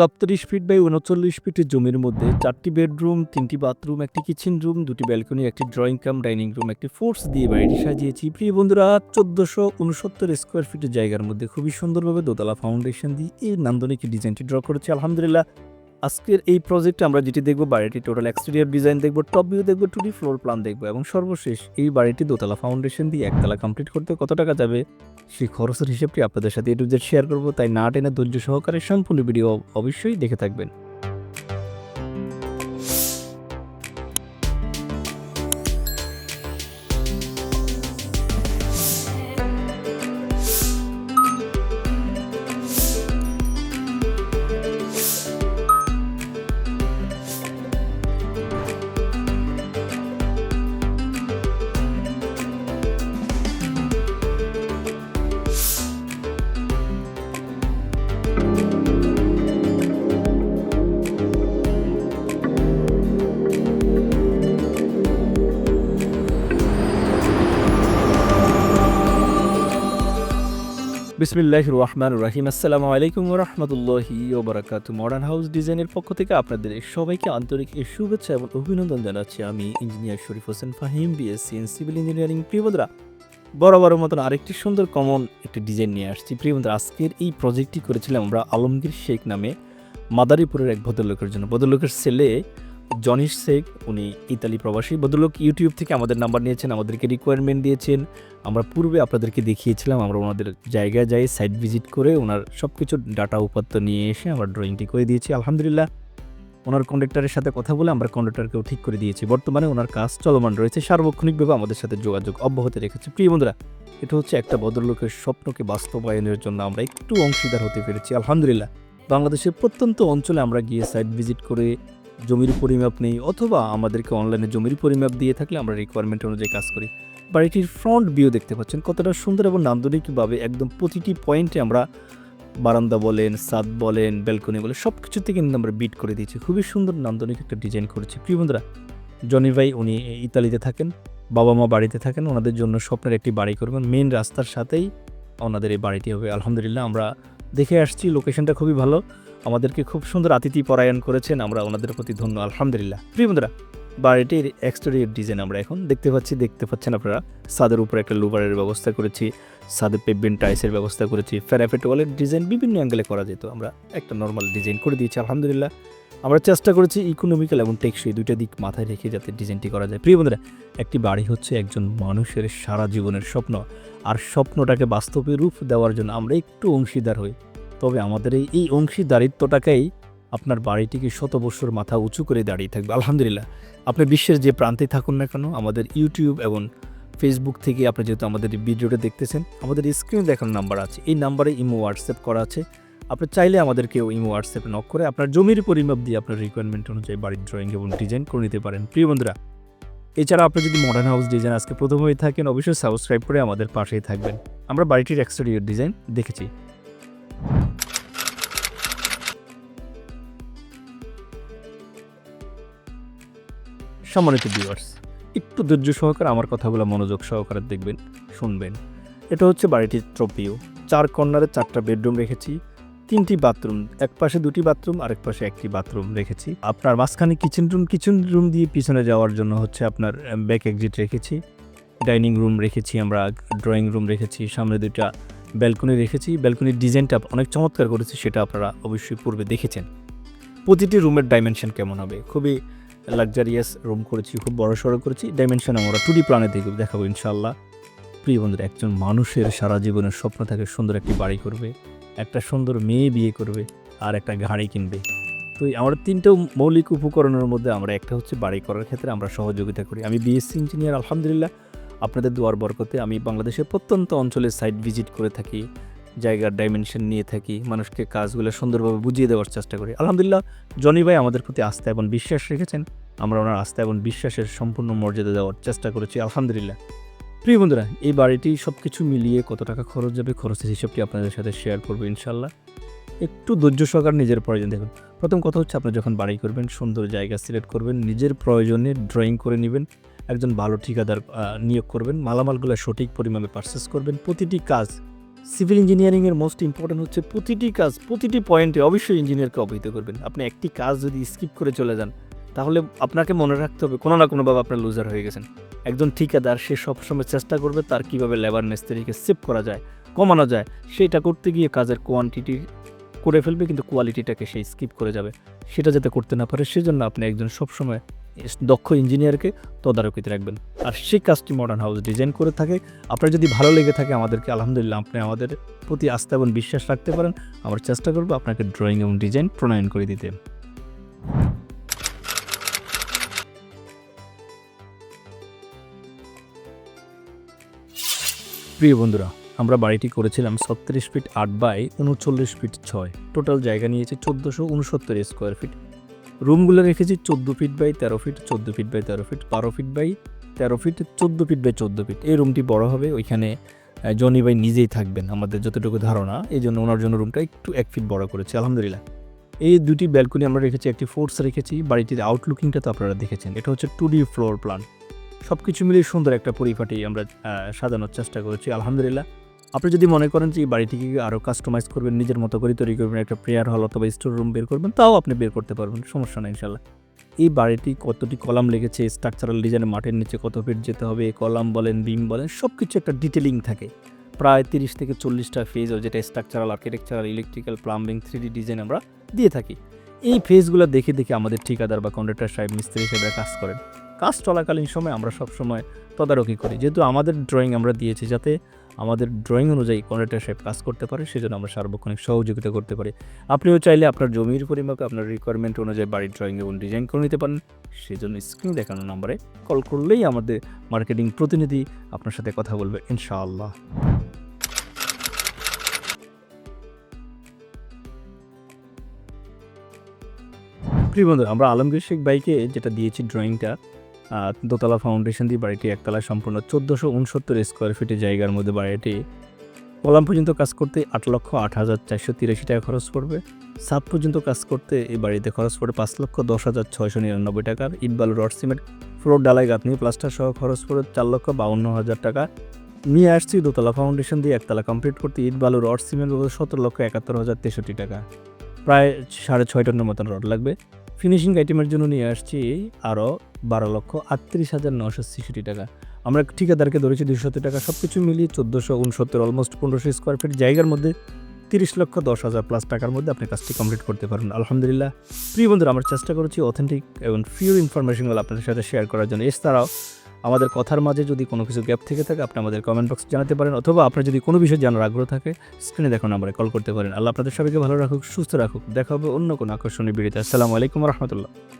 সপ্তরিশ feet by উনচল্লিশ ফিটের জমির মধ্যে চারটি বেডরুম, তিনটি বাথরুম, একটি কিচেন রুম, দুটি ব্যালকনি, একটি ড্রয়িং কাম, ডাইনিং রুম, একটি ফোর্স দিয়ে বাড়িটি সাজিয়েছি। প্রিয় বন্ধুরা, চোদ্দশো উনসত্তর স্কোয়ার ফিটের জায়গার মধ্যে খুবই সুন্দরভাবে দোতলা ফাউন্ডেশন দিয়ে এই নান্দনিক ডিজাইনটি ড্র করেছি। আলহামদুলিল্লাহ আজকের এই প্রজেক্টে আমরা যেটি দেখব, বাড়িটি টোটাল এক্সটেরিয়ার ডিজাইন দেখব টপ ভিউ দেখব টু ডি ফ্লোর প্ল্যান দেখব এবং সর্বশেষ এই বাড়িটি দোতলা ফাউন্ডেশন দিয়ে একতলা কমপ্লিট করতে কত টাকা যাবে সেই খরচের হিসেবটি আপনাদের সাথে ইউটিউব শেয়ার করব। তাই না টেনে ধৈর্য সহকারে সম্পূর্ণ ভিডিও অবশ্যই দেখে থাকবেন। বিসমিল্লাহ রহমান রাহিম। আসসালামু আলাইকুম রহমতুল্লাহি ওবরাকাত মডার্ন হাউস ডিজাইনের পক্ষ থেকে আপনাদের সবাইকে আন্তরিক শুভেচ্ছা এবং অভিনন্দন জানাচ্ছি। আমি engineer Sharif Hossain Fahim BSc in civil engineering প্রিয়বন্ধুরা বরাবরের মতন আরেকটি সুন্দর কমন একটি ডিজাইন নিয়ে আসছি। প্রিয়বন্ধুরা আজকের এই প্রজেক্টটি করেছিলাম আমরা আলমগীর শেখ নামে মাদারীপুরের এক ভদ্রলোকের জন্য। ভদ্রলোকের ছেলে জনিশ শেখ, উনি ইতালি প্রবাসী, ভদ্রলোক ইউটিউব থেকে আমাদের নাম্বার নিয়েছেন, আমাদেরকে রিকোয়ারমেন্ট দিয়েছেন। আমরা পূর্বে আপনাদেরকে দেখিয়েছিলাম, আমরা ওনাদের জায়গায় যাই সাইট ভিজিট করে ওনার সব কিছু ডাটা উপাত্ত নিয়ে এসে আমরা ড্রয়িংটি করে দিয়েছি। আলহামদুলিল্লাহ, ওনার কন্ডাক্টরের সাথে কথা বলে আমরা কন্ডাক্টরকেও ঠিক করে দিয়েছি। বর্তমানে ওনার কাজ চলমান রয়েছে, সার্বক্ষণিকভাবে আমাদের সাথে যোগাযোগ অব্যাহত রেখেছে। প্রিয় বন্ধুরা, এটা হচ্ছে একটা ভদ্রলোকের স্বপ্নকে বাস্তবায়নের জন্য আমরা একটু অংশীদার হতে পেরেছি। আলহামদুলিল্লাহ, বাংলাদেশের প্রত্যন্ত অঞ্চলে আমরা গিয়ে সাইট ভিজিট করে জমির পরিমাপ নেই অথবা আমাদেরকে অনলাইনে জমির পরিমাপ দিয়ে থাকলে আমরা রিকোয়ারমেন্ট অনুযায়ী কাজ করি। বাড়িটির ফ্রন্ট ভিউ দেখতে পাচ্ছেন, কতটা সুন্দর এবং নান্দনিকভাবে একদম প্রতিটি পয়েন্টে আমরা বারান্দা বলেন সাদ বলেন ব্যালকনি বলেন সব কিছুতে কিন্তু আমরা বিট করে দিয়েছি। খুবই সুন্দর নান্দনিক একটা ডিজাইন করেছি। প্রিয় বন্ধুরা জনি ভাই উনি ইতালিতে থাকেন, বাবা মা বাড়িতে থাকেন, ওনাদের জন্য স্বপ্নের একটি বাড়ি করবেন। মেন রাস্তার সাথেই ওনাদের এই বাড়িটি হবে। আলহামদুলিল্লাহ, আমরা দেখে আসছি লোকেশনটা খুবই ভালো। আমাদেরকে খুব সুন্দর আতিথি পরায়ণ করেছেন। আমরা ওনাদের প্রতি ধন্য, আলহামদুলিল্লাহ। প্রিয় বন্ধুরা, বাড়িটির এক্সটেরিয়র ডিজাইন আমরা এখন দেখতে পাচ্ছি, দেখতে পাচ্ছেন আপনারা। ছাদের উপরে একটা লুবারের ব্যবস্থা করেছি, ছাদে পেভমেন্ট টাইসের ব্যবস্থা করেছি, ফেরাফেট ওয়ালের ডিজাইন বিভিন্ন অ্যাঙ্গেলে করা যেত। আমরা একটা নর্মাল ডিজাইন করে দিয়েছি, আলহামদুলিল্লাহ। আমরা চেষ্টা করেছি ইকোনমিক্যাল এবং টেকসই দুইটা দিক মাথায় রেখে যাতে ডিজাইনটি করা যায়। প্রিয় বন্ধুরা, একটি বাড়ি হচ্ছে একজন মানুষের সারা জীবনের স্বপ্ন। আর স্বপ্নটাকে বাস্তবে রূপ দেওয়ার জন্য আমরা একটু অংশীদার হই। তবে আমাদের এই এই অংশীদারিত্বটাকেই আপনার বাড়িটিকে শত বছর মাথা উঁচু করে দাঁড়িয়ে থাকবে। আলহামদুলিল্লাহ। আপনি বিশ্বের যে প্রান্তে থাকুন না কেন, আমাদের ইউটিউব এবং ফেসবুক থেকে আপনি যেহেতু আমাদের ভিডিওটা দেখতেছেন, আমাদের স্ক্রিনে দেখানো নাম্বার আছে। এই নাম্বারে ইমো, হোয়াটসঅ্যাপ করা আছে। আপনি চাইলে আমাদেরকেও ইমো, হোয়াটসঅ্যাপে নক করে আপনার জমির পরিমাপ দিয়ে আপনার রিকোয়ারমেন্ট অনুযায়ী বাড়ির ড্রয়িং এবং ডিজাইন করে নিতে পারেন। প্রিয় বন্ধুরা, এছাড়া আপনি যদি মডার্ন হাউস ডিজাইন আজকে প্রথম হয়ে থাকেন, অবশ্যই সাবস্ক্রাইব করে আমাদের পাশেই থাকবেন। আমরা বাড়িটির এক্সটেরিয়র ডিজাইন দেখেছি। সম্মানিত ভিউয়ার্স একটু ধৈর্য সহকারে আমার কথাগুলো মনোযোগ সহকারে দেখবেন, শুনবেন। এটা হচ্ছে বাড়িটির ট্রপিও চার কর্নারে চারটা বেডরুম রেখেছি, তিনটি বাথরুম, এক পাশে দুটি বাথরুম, আরেক পাশে একটি বাথরুম রেখেছি। আপনার মাঝখানে কিচেন রুম কিচেন রুম দিয়ে পিছনে যাওয়ার জন্য হচ্ছে আপনার ব্যাক এক্সিট রেখেছি। ডাইনিং রুম রেখেছি আমরা ড্রয়িং রুম রেখেছি, সামনে দুটা ব্যালকনি রেখেছি। ব্যালকনির ডিজাইনটা অনেক চমৎকার করেছি, সেটা আপনারা অবশ্যই পূর্বে দেখেছেন। প্রতিটি রুমের ডাইমেনশন কেমন হবে? খুবই লাক্সারিয়াস রুম করেছি, খুব বড় সড়ো করেছি। ডাইমেনশন আমরা টু ডি প্ল্যানে দেখব দেখাবো ইনশাল্লাহ প্রিয় বন্ধুরা, একজন মানুষের সারা জীবনের স্বপ্ন থাকে সুন্দর একটি বাড়ি করবে, একটা সুন্দর মেয়ে বিয়ে করবে আর একটা গাড়ি কিনবে। তো আমরা তিনটা মৌলিক উপকরণের মধ্যে আমরা একটা হচ্ছে বাড়ি করার ক্ষেত্রে আমরা সহযোগিতা করি। আমি বিএসসি ইঞ্জিনিয়ার আলহামদুলিল্লাহ। আপনাদের দুয়ার বরকতে আমি বাংলাদেশের প্রত্যন্ত অঞ্চলের সাইট ভিজিট করে থাকি। জায়গার ডাইমেনশন নিয়ে থাকি, মানুষকে কাজগুলো সুন্দরভাবে বুঝিয়ে দেওয়ার চেষ্টা করি। আলহামদুলিল্লাহ, জনি ভাই আমাদের প্রতি আস্থা এবং বিশ্বাস রেখেছেন। আমরা ওনার আস্থা এবং বিশ্বাসের সম্পূর্ণ মর্যাদা দেওয়ার চেষ্টা করেছি, আলহামদুলিল্লাহ। প্রিয় বন্ধুরা, এই বাড়িটি সব কিছু মিলিয়ে কত টাকা খরচ যাবে, খরচের হিসাবটি আপনাদের সাথে শেয়ার করব ইনশাল্লাহ একটু ধৈর্য সহকার নিজের প্রয়োজন দেখুন। প্রথম কথা হচ্ছে, আপনি যখন বাড়ি করবেন, সুন্দর জায়গা সিলেক্ট করবেন, নিজের প্রয়োজনে ড্রয়িং করে নেবেন, একজন ভালো ঠিকাদার নিয়োগ করবেন, মালামালগুলো সঠিক পরিমাণে পারচেস করবেন, প্রতিটি কাজ সিভিল ইঞ্জিনিয়ারিংয়ের মোস্ট ইম্পর্টেন্ট হচ্ছে প্রতিটি কাজ, প্রতিটি পয়েন্টে অবশ্যই ইঞ্জিনিয়ারকে অবহিত করবেন। আপনি একটি কাজ যদি স্কিপ করে চলে যান, তাহলে আপনাকে মনে রাখতে হবে কোনো না কোনোভাবে আপনার লুজার হয়ে গেছেন। একজন ঠিকাদার, সে সবসময় চেষ্টা করবে তার কীভাবে লেবার মিস্ত্রিকে সেভ করা যায়, কমানো যায়। সেটা করতে গিয়ে কাজের কোয়ান্টিটি করে ফেলবে, কিন্তু কোয়ালিটিটাকে সেই স্কিপ করে যাবে। সেটা যাতে করতে না পারে, সেজন্য আপনি একজন সবসময় দক্ষ ইঞ্জিনিয়ারকে তদারকিতে রাখবেন। আর সেই কাজটি মডার্ন হাউস ডিজাইন করে থাকে। আপনার যদি ভালো লেগে থাকে আমাদেরকে, আলহামদুলিল্লাহ আপনি আমাদের প্রতি আস্থা এবং বিশ্বাস রাখতে পারেন। আমরা চেষ্টা করব আপনাকে ড্রয়িং এবং ডিজাইন প্রণয়ন করে দিতে। প্রিয় বন্ধুরা, আমরা বাড়িটি করেছিলাম ছত্রিশ ফিট আট বাই উনচল্লিশ ফিট ছয়। টোটাল জায়গা নিয়েছে চোদ্দোশো উনসত্তর স্কোয়ার ফিট রুমগুলো রেখেছি চোদ্দ ফিট বাই তেরো ফিট, চোদ্দ ফিট বাই তেরো ফিট, বারো ফিট বাই তেরো ফিট, চোদ্দ ফিট বাই চোদ্দ ফিট। এই রুমটি বড় হবে, ওইখানে জনি ভাই নিজেই থাকবেন আমাদের যতটুকু ধারণা। এই জন্য ওনার জন্য রুমটা একটু এক ফিট বড় করেছি, আলহামদুলিল্লাহ। এই দুটি ব্যালকনি আমরা রেখেছি, একটি ফোর্স রেখেছি, বাড়িটির আউটলুকিংটা তো আপনারা দেখেছেন। এটা হচ্ছে টু ডি ফ্লোর প্ল্যান। সব কিছু মিলিয়ে সুন্দর একটা পরিপাটি আমরা সাজানোর চেষ্টা করেছি, আলহামদুলিল্লাহ। আপনি যদি মনে করেন যে এই বাড়িটিকে আরও কাস্টমাইজ করবেন, নিজের মতো করে তৈরি করবেন, একটা প্রেয়ার হল অথবা স্টোর রুম বের করবেন, তাও আপনি বের করতে পারবেন, সমস্যা নেই ইনশাল্লাহ এই বাড়িটি কতটি কলাম লেগেছে স্ট্রাকচারাল ডিজাইনে মাঠের নিচে কত ফিট যেতে হবে, কলাম বলেন বিম বলেন সব কিছু একটা ডিটেলিং থাকে। প্রায় তিরিশ থেকে চল্লিশটা ফেজ যেটা structural architectural electrical plumbing three design আমরা দিয়ে থাকি। এই ফেজগুলো দেখে দেখে আমাদের ঠিকাদার বা কন্ট্রাক্টর সাহেব, মিস্ত্রি হিসেবে কাজ করেন। কাজ চলাকালীন সময় আমরা সব সময় তদারকি করি। যেহেতু আমাদের ড্রয়িং আমরা দিয়েছি যাতে আমাদের ড্রয়িং অনুযায়ী কন্ট্রাক্টর সাহেব কাজ করতে পারে, সেজন্য আমরা সার্বক্ষণিক সহযোগিতা করতে পারি। আপনিও চাইলে আপনার জমির পরিমাপে আপনার রিকোয়ারমেন্ট অনুযায়ী বাড়ির ড্রয়িং এবং ডিজাইন করে নিতে পারেন, সেজন্য স্ক্রিন দেখানো নাম্বারে কল করলেই আমাদের মার্কেটিং প্রতিনিধি আপনার সাথে কথা বলবে, ইনশাআল্লাহ। প্রিয় বন্ধু আমরা আলমগীর শেখ বাইকে যেটা দিয়েছি ড্রয়িংটা দোতলা ফাউন্ডেশন দিয়ে বাড়িটি একতলা সম্পূর্ণ চোদ্দোশো উনসত্তর স্কোয়ার ফিটের জায়গার মধ্যে বাড়িটি। কলাম পর্যন্ত কাজ করতে আট লক্ষ আট হাজার চারশো তিরাশি টাকা খরচ পড়বে। সাত পর্যন্ত কাজ করতে এই বাড়িতে খরচ পড়ে পাঁচ লক্ষ দশ হাজার ছয়শো নিরানব্বই টাকার। ইট বালু রড সিমেন্ট, ফ্লোর ডালাই গাঁথনি, প্লাস্টার সহ খরচ পড়ে চার লক্ষ বাউন্ন হাজার টাকা। নিয়ে আসছি দোতলা ফাউন্ডেশন দিয়ে একতলা কমপ্লিট করতে ইট বালু রড সিমেন্ট সতেরো লক্ষ একাত্তর হাজার তেষট্টি টাকা। প্রায় সাড়ে ছয় টনের মতন রড লাগবে। ফিনিশিং আইটেমের জন্য নিয়ে আসছি আরও বারো লক্ষ আটত্রিশ হাজার নশো ছেষট্টি টাকা। আমরা ঠিকাদারকে ধরেছি দুশো টাকা সব কিছু মিলিয়ে চোদ্দোশো উনসত্তর অলমোস্ট পনেরোশো স্কোয়ার ফিট জায়গার মধ্যে তিরিশ লক্ষ দশ হাজার প্লাস টাকার মধ্যে আপনি কাজটি কমপ্লিট করতে পারেন। আলহামদুলিল্লাহ। প্রিয় বন্ধুরা, আমরা চেষ্টা করেছি অথেন্টিক এবং ফিউর ইনফরমেশনগুলো আপনাদের সাথে শেয়ার করার জন্য। এছাড়াও আমাদের কথার মাঝে যদি কোনো কিছু গ্যাপ থেকে থাকে, আপনি আমাদের কমেন্ট বক্স জানাতে পারেন, অথবা আপনার যদি কোনো বিষয়ে জানার আগ্রহ থাকে স্ক্রিনে দেখুন নাম্বারে কল করতে পারেন। আল্লাহ আপনাদের সবাইকে ভালো রাখুক, সুস্থ রাখুক। দেখা হবে অন্য কোনো আকর্ষণীয় বিড়িতে আসসালামু আলাইকুম রহমতুল্লাহ।